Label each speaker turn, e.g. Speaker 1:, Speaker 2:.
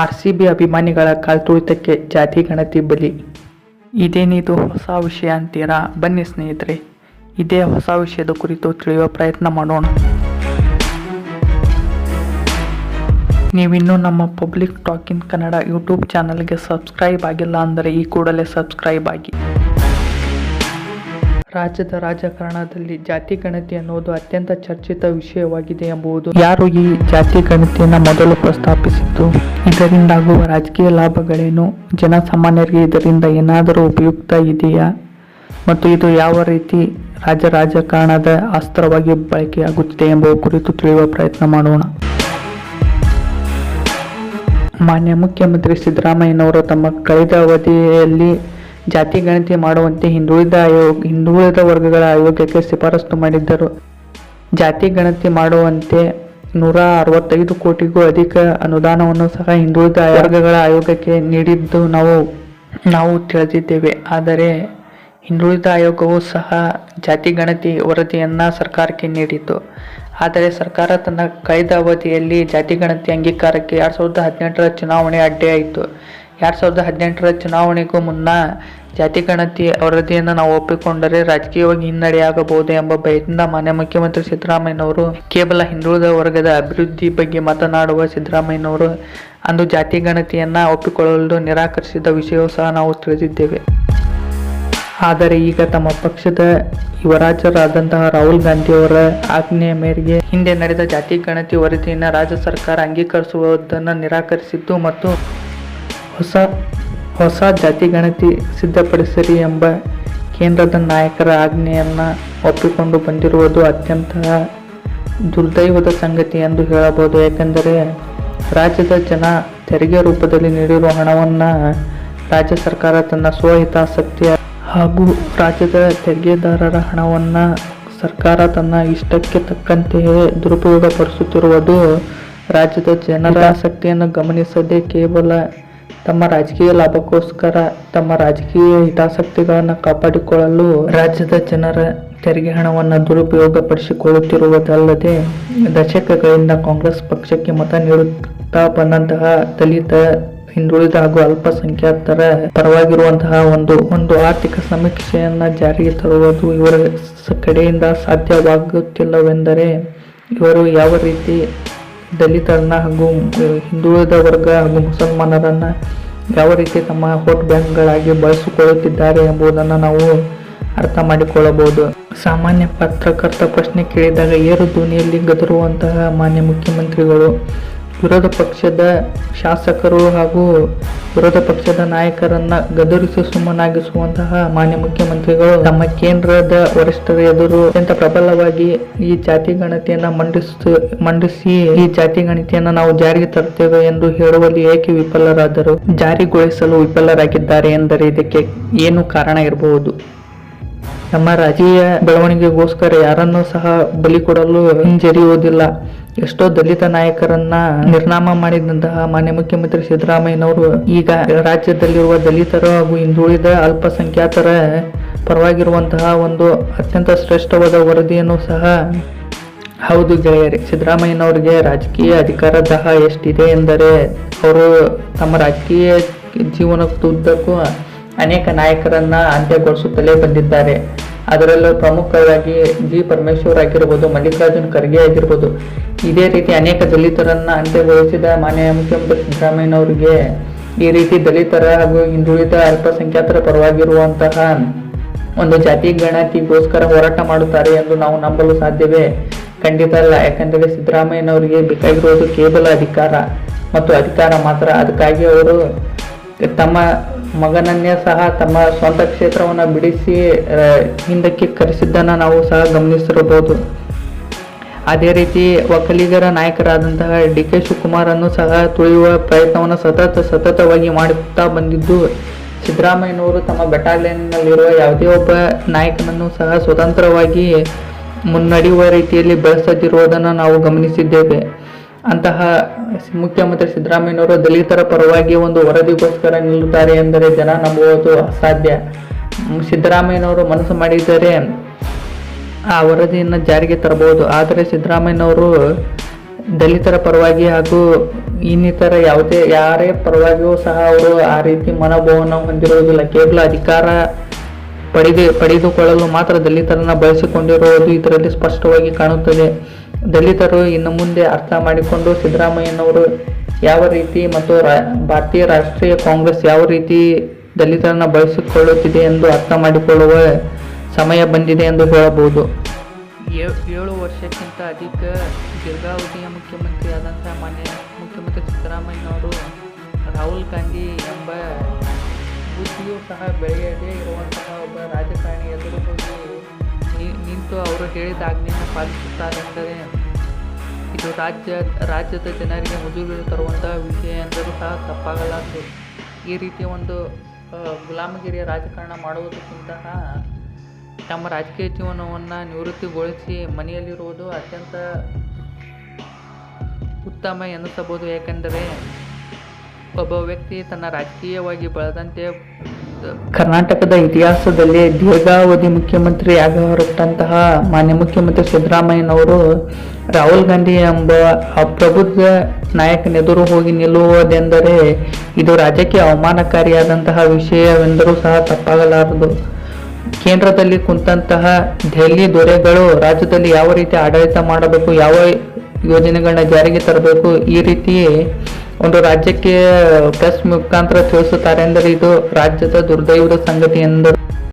Speaker 1: R C B ಅಭಿಮಾನಿಗಳ ಕಾಲ್ತುಳಿತಕ್ಕೆ ಜಾತಿ ಗಣತಿ ಬಲಿ. ಇದೇನಿದು ಹೊಸ ವಿಷಯ ಅಂತೀರಾ? ಬನ್ನಿ ಸ್ನೇಹಿತರೆ, ಇದೇ ಹೊಸ ವಿಷಯದ ಕುರಿತು ತಿಳಿಯುವ ಪ್ರಯತ್ನ ಮಾಡೋಣ. ನೀವಿನ್ನೂ ನಮ್ಮ ಪಬ್ಲಿಕ್ ಟಾಕಿನ್ ಕನ್ನಡ ಯೂಟ್ಯೂಬ್ ಚಾನಲ್ಗೆ ಸಬ್ಸ್ಕ್ರೈಬ್ ಆಗಿಲ್ಲ ಅಂದರೆ ಈ ಕೂಡಲೇ ಸಬ್ಸ್ಕ್ರೈಬ್ ಆಗಿ. ರಾಜ್ಯದ ರಾಜಕಾರಣದಲ್ಲಿ ಜಾತಿ ಗಣತಿ ಅನ್ನುವುದು ಅತ್ಯಂತ ಚರ್ಚಿತ ವಿಷಯವಾಗಿದೆ ಎಂಬುದು ಯಾರು ಈ ಜಾತಿ ಗಣತಿಯನ್ನು ಮೊದಲು ಪ್ರಸ್ತಾಪಿಸಿದ್ದು? ಇದರಿಂದಾಗುವ ರಾಜಕೀಯ ಲಾಭಗಳೇನು? ಜನಸಾಮಾನ್ಯರಿಗೆ ಇದರಿಂದ ಏನಾದರೂ ಉಪಯುಕ್ತ ಇದೆಯಾ? ಮತ್ತು ಇದು ಯಾವ ರೀತಿ ರಾಜ್ಯ ರಾಜಕಾರಣದ ಅಸ್ತ್ರವಾಗಿ ಬಳಕೆಯಾಗುತ್ತಿದೆ ಎಂಬ ಕುರಿತು ತಿಳಿಯುವ ಪ್ರಯತ್ನ ಮಾಡೋಣ. ಮಾನ್ಯ ಮುಖ್ಯಮಂತ್ರಿ ಸಿದ್ದರಾಮಯ್ಯನವರು ತಮ್ಮ ಕಳೆದ ಅವಧಿಯಲ್ಲಿ ಜಾತಿ ಗಣತಿ ಮಾಡುವಂತೆ ಹಿಂದುಳಿದ ಆಯೋಗ, ಹಿಂದುಳಿದ ವರ್ಗಗಳ ಆಯೋಗಕ್ಕೆ ಶಿಫಾರಸು ಮಾಡಿದ್ದರು. ಜಾತಿ ಗಣತಿ ಮಾಡುವಂತೆ ನೂರ ಅರವತ್ತೈದು ಕೋಟಿಗೂ ಅಧಿಕ ಅನುದಾನವನ್ನು ಸಹ ಹಿಂದುಳಿದ ವರ್ಗಗಳ ಆಯೋಗಕ್ಕೆ ನೀಡಿದ್ದು ನಾವು ನಾವು ತಿಳಿದಿದ್ದೇವೆ. ಆದರೆ ಹಿಂದುಳಿದ ಆಯೋಗವು ಸಹ ಜಾತಿ ಗಣತಿ ವರದಿಯನ್ನು ಸರ್ಕಾರಕ್ಕೆ ನೀಡಿತು ಆದರೆ ಸರ್ಕಾರ ತನ್ನ ಕಳೆದ ಅವಧಿಯಲ್ಲಿ ಜಾತಿ ಗಣತಿ ಅಂಗೀಕಾರಕ್ಕೆ ಎರಡು ಸಾವಿರದ ಹದಿನೆಂಟರ ಚುನಾವಣೆ ಅಡ್ಡಿಯಾಯಿತು. ಎರಡು ಸಾವಿರದ ಹದಿನೆಂಟರ ಚುನಾವಣೆಗೂ ಮುನ್ನ ಜಾತಿ ಗಣತಿ ವರದಿಯನ್ನು ನಾವು ಒಪ್ಪಿಕೊಂಡರೆ ರಾಜಕೀಯವಾಗಿ ಹಿನ್ನಡೆಯಾಗಬಹುದು ಎಂಬ ಭಯದಿಂದ ಮಾನ್ಯ ಮುಖ್ಯಮಂತ್ರಿ ಸಿದ್ದರಾಮಯ್ಯನವರು ಕೇವಲ ಹಿಂದುಳಿದ ವರ್ಗದ ಅಭಿವೃದ್ಧಿ ಬಗ್ಗೆ ಮಾತನಾಡುವ ಸಿದ್ದರಾಮಯ್ಯನವರು ಅಂದು ಜಾತಿ ಗಣತಿಯನ್ನು ಒಪ್ಪಿಕೊಳ್ಳಲು ನಿರಾಕರಿಸಿದ ವಿಷಯವೂ ಸಹ ನಾವು ತಿಳಿದಿದ್ದೇವೆ. ಆದರೆ ಈಗ ತಮ್ಮ ಪಕ್ಷದ ಯುವರಾಜರಾದಂತಹ ರಾಹುಲ್ ಗಾಂಧಿಯವರ ಆಜ್ಞೆಯ ಮೇರೆಗೆ ಹಿಂದೆ ನಡೆದ ಜಾತಿ ಗಣತಿ ವರದಿಯನ್ನು ರಾಜ್ಯ ಸರ್ಕಾರ ಅಂಗೀಕರಿಸುವುದನ್ನು ನಿರಾಕರಿಸಿದ್ದು ಮತ್ತು ಹೊಸ ಹೊಸ ಜಾತಿ ಗಣತಿ ಸಿದ್ಧಪಡಿಸಿರಿ ಎಂಬ ಕೇಂದ್ರದ ನಾಯಕರ ಆಜ್ಞೆಯನ್ನು ಒಪ್ಪಿಕೊಂಡು ಬಂದಿರುವುದು ಅತ್ಯಂತ ದುರ್ದೈವದ ಸಂಗತಿ ಎಂದು ಹೇಳಬಹುದು. ಏಕೆಂದರೆ ರಾಜ್ಯದ ಜನ ತೆರಿಗೆ ರೂಪದಲ್ಲಿ ನೀಡಿರುವ ಹಣವನ್ನು ರಾಜ್ಯ ಸರ್ಕಾರ ತನ್ನ ಸ್ವಹಿತಾಸಕ್ತಿಯ ಹಾಗೂ ರಾಜ್ಯದ ತೆರಿಗೆದಾರರ ಹಣವನ್ನು ಸರ್ಕಾರ ತನ್ನ ಇಷ್ಟಕ್ಕೆ ತಕ್ಕಂತೆಯೇ ದುರುಪಯೋಗಪಡಿಸುತ್ತಿರುವುದು ರಾಜ್ಯದ ಜನರ ಆಸಕ್ತಿಯನ್ನು ಗಮನಿಸದೆ ಕೇವಲ ತಮ್ಮ ರಾಜಕೀಯ ಲಾಭಕ್ಕೋಸ್ಕರ ತಮ್ಮ ರಾಜಕೀಯ ಹಿತಾಸಕ್ತಿಗಳನ್ನು ಕಾಪಾಡಿಕೊಳ್ಳಲು ರಾಜ್ಯದ ಜನರ ತೆರಿಗೆ ಹಣವನ್ನು ದುರುಪಯೋಗಪಡಿಸಿಕೊಳ್ಳುತ್ತಿರುವುದಲ್ಲದೆ ದಶಕಗಳಿಂದ ಕಾಂಗ್ರೆಸ್ ಪಕ್ಷಕ್ಕೆ ಮತ ನೀಡುತ್ತಾ ಬಂದಂತಹ ದಲಿತ, ಹಿಂದುಳಿದ ಹಾಗೂ ಅಲ್ಪಸಂಖ್ಯಾತರ ಪರವಾಗಿರುವಂತಹ ಒಂದು ಒಂದು ಆರ್ಥಿಕ ಸಮೀಕ್ಷೆಯನ್ನು ಜಾರಿಗೆ ತರುವುದು ಇವರ ಕಡೆಯಿಂದ ಸಾಧ್ಯವಾಗುತ್ತಿಲ್ಲವೆಂದರೆ ಇವರು ಯಾವ ರೀತಿ ದಲಿತರನ್ನ ಹಾಗೂ ಹಿಂದುಳಿದ ವರ್ಗ ಹಾಗೂ ಮುಸಲ್ಮಾನರನ್ನ ಯಾವ ರೀತಿ ತಮ್ಮ ವೋಟ್ ಬ್ಯಾಂಕ್ಗಳಾಗಿ ಬಳಸಿಕೊಳ್ಳುತ್ತಿದ್ದಾರೆ ಎಂಬುದನ್ನು ನಾವು ಅರ್ಥ ಮಾಡಿಕೊಳ್ಳಬಹುದು. ಸಾಮಾನ್ಯ ಪತ್ರಕರ್ತ ಪ್ರಶ್ನೆ ಕೇಳಿದಾಗ, ಏರು ಧ್ವನಿಯಲ್ಲಿ ಗದರುವಂತಹ ಮಾನ್ಯ ಮುಖ್ಯಮಂತ್ರಿಗಳು ವಿರೋಧ ಪಕ್ಷದ ಶಾಸಕರು ಹಾಗೂ ವಿರೋಧ ಪಕ್ಷದ ನಾಯಕರನ್ನ ಗದರಿಸಿ ಸುಮ್ಮನಾಗಿಸುವಂತಹ ಮಾನ್ಯ ಮುಖ್ಯಮಂತ್ರಿಗಳು ತಮ್ಮ ಕೇಂದ್ರದ ವರಿಷ್ಠರ ಎದುರು ಅತ್ಯಂತ ಪ್ರಬಲವಾಗಿ ಈ ಜಾತಿ ಗಣತಿಯನ್ನ ಮಂಡಿಸ, ಮಂಡಿಸಿ ಈ ಜಾತಿ ಗಣತಿಯನ್ನ ನಾವು ಜಾರಿಗೆ ತರುತ್ತೇವೆ ಎಂದು ಹೇಳುವಲ್ಲಿ ಏಕೆ ವಿಫಲರಾದರು? ಜಾರಿಗೊಳಿಸಲು ವಿಫಲರಾಗಿದ್ದಾರೆ ಎಂದರೆ ಇದಕ್ಕೆ ಏನು ಕಾರಣ ಇರಬಹುದು? ನಮ್ಮ ರಾಜಕೀಯ ಬೆಳವಣಿಗೆಗೋಸ್ಕರ ಯಾರನ್ನೂ ಸಹ ಬಲಿ ಕೊಡಲು ಹಿಂಜರಿಯುವುದಿಲ್ಲ. ಎಷ್ಟೋ ದಲಿತ ನಾಯಕರನ್ನ ನಿರ್ನಾಮ ಮಾಡಿದಂತಹ ಮಾನ್ಯ ಮುಖ್ಯಮಂತ್ರಿ ಸಿದ್ದರಾಮಯ್ಯನವರು ಈಗ ರಾಜ್ಯದಲ್ಲಿರುವ ದಲಿತರು ಹಾಗೂ ಹಿಂದುಳಿದ ಅಲ್ಪಸಂಖ್ಯಾತರ ಪರವಾಗಿರುವಂತಹ ಒಂದು ಅತ್ಯಂತ ಶ್ರೇಷ್ಠವಾದ ವರದಿಯನ್ನು ಸಹ ಹೌದು ಗೆಳೆಯರಿ, ಸಿದ್ದರಾಮಯ್ಯನವರಿಗೆ ರಾಜಕೀಯ ಅಧಿಕಾರ ದಹ ಎಷ್ಟಿದೆ ಎಂದರೆ ಅವರು ತಮ್ಮ ರಾಜಕೀಯ ಜೀವನದುದ್ದಕ್ಕೂ ಅನೇಕ ನಾಯಕರನ್ನ ಅಂತ್ಯಗೊಳಿಸುತ್ತಲೇ ಬಂದಿದ್ದಾರೆ. ಅದರಲ್ಲೂ ಪ್ರಮುಖವಾಗಿ ಜಿ ಪರಮೇಶ್ವರ್ ಆಗಿರ್ಬೋದು, ಮಲ್ಲಿಕಾರ್ಜುನ್ ಖರ್ಗೆ ಆಗಿರ್ಬೋದು, ಇದೇ ರೀತಿ ಅನೇಕ ದಲಿತರನ್ನ ಅಂತ್ಯಗೊಳಿಸಿದ ಮಾನ್ಯ ಮುಖ್ಯಮಂತ್ರಿ ಸಿದ್ದರಾಮಯ್ಯನವರಿಗೆ ಈ ರೀತಿ ದಲಿತರ ಹಾಗೂ ಹಿಂದುಳಿದ ಅಲ್ಪಸಂಖ್ಯಾತರ ಪರವಾಗಿರುವಂತಹ ಒಂದು ಜಾತಿ ಗಣತಿಗೋಸ್ಕರ ಹೋರಾಟ ಮಾಡುತ್ತಾರೆ ಎಂದು ನಾವು ನಂಬಲು ಸಾಧ್ಯವೇ? ಖಂಡಿತ ಅಲ್ಲ. ಯಾಕಂದರೆ ಸಿದ್ದರಾಮಯ್ಯನವರಿಗೆ ಬೇಕಾಗಿರುವುದು ಕೇವಲ ಅಧಿಕಾರ ಮತ್ತು ಅಧಿಕಾರ ಮಾತ್ರ. ಅದಕ್ಕಾಗಿ ಅವರು ತಮ್ಮ ಮಗನನ್ನೇ ಸಹ ತಮ್ಮ ಸ್ವಂತ ಕ್ಷೇತ್ರವನ್ನು ಬಿಡಿಸಿ ಹಿಂದಕ್ಕೆ ಕರೆಸಿದ್ದನ್ನು ನಾವು ಸಹ ಗಮನಿಸಿರಬಹುದು. ಅದೇ ರೀತಿ ಒಕ್ಕಲಿಗರ ನಾಯಕರಾದಂತಹ ಡಿ ಕೆ ಶಿವಕುಮಾರನ್ನು ಸಹ ತುಳಿಯುವ ಪ್ರಯತ್ನವನ್ನು ಸತತ ಸತತವಾಗಿ ಮಾಡುತ್ತಾ ಬಂದಿದ್ದು, ಸಿದ್ದರಾಮಯ್ಯನವರು ತಮ್ಮ ಬೆಟಾಲಿಯನ್ನಲ್ಲಿರುವ ಯಾವುದೇ ಒಬ್ಬ ನಾಯಕನನ್ನು ಸಹ ಸ್ವತಂತ್ರವಾಗಿ ಮುನ್ನಡೆಯುವ ರೀತಿಯಲ್ಲಿ ಬೆಳೆಸದಿರುವುದನ್ನು ನಾವು ಗಮನಿಸಿದ್ದೇವೆ. ಅಂತಹ ಮುಖ್ಯಮಂತ್ರಿ ಸಿದ್ದರಾಮಯ್ಯನವರು ದಲಿತರ ಪರವಾಗಿ ಒಂದು ವರದಿಗೋಸ್ಕರ ನಿಲ್ಲುತ್ತಾರೆ ಎಂದರೆ ಜನ ನಂಬುವುದು ಅಸಾಧ್ಯ. ಸಿದ್ದರಾಮಯ್ಯನವರು ಮನಸ್ಸು ಮಾಡಿದರೆ ಆ ವರದಿಯನ್ನು ಜಾರಿಗೆ ತರಬಹುದು. ಆದರೆ ಸಿದ್ದರಾಮಯ್ಯನವರು ದಲಿತರ ಪರವಾಗಿ ಹಾಗೂ ಇನ್ನಿತರ ಯಾವುದೇ, ಯಾರೇ ಪರವಾಗಿಯೂ ಸಹ ಅವರು ಆ ರೀತಿ ಮನೋಭಾವನ ಹೊಂದಿರುವುದಿಲ್ಲ. ಕೇವಲ ಅಧಿಕಾರ ಪಡೆದು, ಪಡೆದುಕೊಳ್ಳಲು ಮಾತ್ರ ದಲಿತರನ್ನು ಬಳಸಿಕೊಂಡಿರುವುದು ಇದರಲ್ಲಿ ಸ್ಪಷ್ಟವಾಗಿ ಕಾಣುತ್ತದೆ. ದಲಿತರು ಇನ್ನು ಮುಂದೆ ಅರ್ಥ ಮಾಡಿಕೊಂಡು ಸಿದ್ದರಾಮಯ್ಯನವರು ಯಾವ ರೀತಿ ಮತ್ತು ಭಾರತೀಯ ರಾಷ್ಟ್ರೀಯ ಕಾಂಗ್ರೆಸ್ ಯಾವ ರೀತಿ ದಲಿತರನ್ನು ಬಳಸಿಕೊಳ್ಳುತ್ತಿದೆ ಎಂದು ಅರ್ಥ ಮಾಡಿಕೊಳ್ಳುವ ಸಮಯ ಬಂದಿದೆ ಎಂದು ಹೇಳಬಹುದು. ಏಳು ವರ್ಷಕ್ಕಿಂತ ಅಧಿಕ ದೀರ್ಘಾವಧಿಯ ಮುಖ್ಯಮಂತ್ರಿಯಾದಂತಹ ಮಾನ್ಯ ಮುಖ್ಯಮಂತ್ರಿ ಸಿದ್ದರಾಮಯ್ಯನವರು ರಾಹುಲ್ ಗಾಂಧಿ ಎಂಬ ಬುದ್ಧಿಯೂ ಸಹ ಬೆಳೆಯದೇ ಇರುವಂತಹ ಒಬ್ಬ ರಾಜಕಾರಣಿ ಎದುರು ಹೋಗಿ ನಿಂತು ಅವರು ಹೇಳಿದ ಆಜ್ಞೆಯನ್ನು ಪಾಲಿಸುತ್ತಾರೆಂದರೆ ಇದು ರಾಜ್ಯ, ರಾಜ್ಯದ ಜನರಿಗೆ ಮುಜುಗರ ತರುವಂತಹ ವಿಷಯ ಎಂದರೂ ಸಹ ತಪ್ಪಾಗಲಾರದು. ಈ ರೀತಿಯ ಒಂದು ಗುಲಾಮಗಿರಿಯ ರಾಜಕಾರಣ ಮಾಡುವುದಕ್ಕಿಂತ ತಮ್ಮ ರಾಜಕೀಯ ಜೀವನವನ್ನು ನಿವೃತ್ತಿಗೊಳಿಸಿ ಮನೆಯಲ್ಲಿರುವುದು ಅತ್ಯಂತ ಉತ್ತಮ ಎನ್ನಿಸಬಹುದು. ಏಕೆಂದರೆ ಒಬ್ಬ ವ್ಯಕ್ತಿ ತನ್ನ ರಾಜಕೀಯವಾಗಿ ಬೆಳೆದಂತೆ ಕರ್ನಾಟಕದ ಇತಿಹಾಸದಲ್ಲಿ ದೀರ್ಘಾವಧಿ ಮುಖ್ಯಮಂತ್ರಿ ಆಗ ಹೊರಟಂತಹ ಮಾನ್ಯ ಮುಖ್ಯಮಂತ್ರಿ ಸಿದ್ದರಾಮಯ್ಯನವರು ರಾಹುಲ್ ಗಾಂಧಿ ಎಂಬ ಅಪ್ರಬುದ್ಧ ನಾಯಕನೆದುರು ಹೋಗಿ ನಿಲ್ಲುವುದೆಂದರೆ ಇದು ರಾಜ್ಯಕ್ಕೆ ಅವಮಾನಕಾರಿಯಾದಂತಹ ವಿಷಯವೆಂದರೂ ಸಹ ತಪ್ಪಾಗಲಾರದು. ಕೇಂದ್ರದಲ್ಲಿ ಕುಂತಹ ದೆಹಲಿ ದೊರೆಗಳು ರಾಜ್ಯದಲ್ಲಿ ಯಾವ ರೀತಿ ಆಡಳಿತ ಮಾಡಬೇಕು, ಯಾವ ಯೋಜನೆಗಳನ್ನ ಜಾರಿಗೆ ತರಬೇಕು, ಈ ರೀತಿ ಒಂದು ರಾಜ್ಯಕ್ಕೆ ಪ್ರೆಸ್ ಮುಖಾಂತರ ತಿಳಿಸುತ್ತಾರೆ ಅಂದರೆ ಇದು ರಾಜ್ಯದ ದುರ್ದೈವದ ಸಂಗತಿ ಎಂದರು.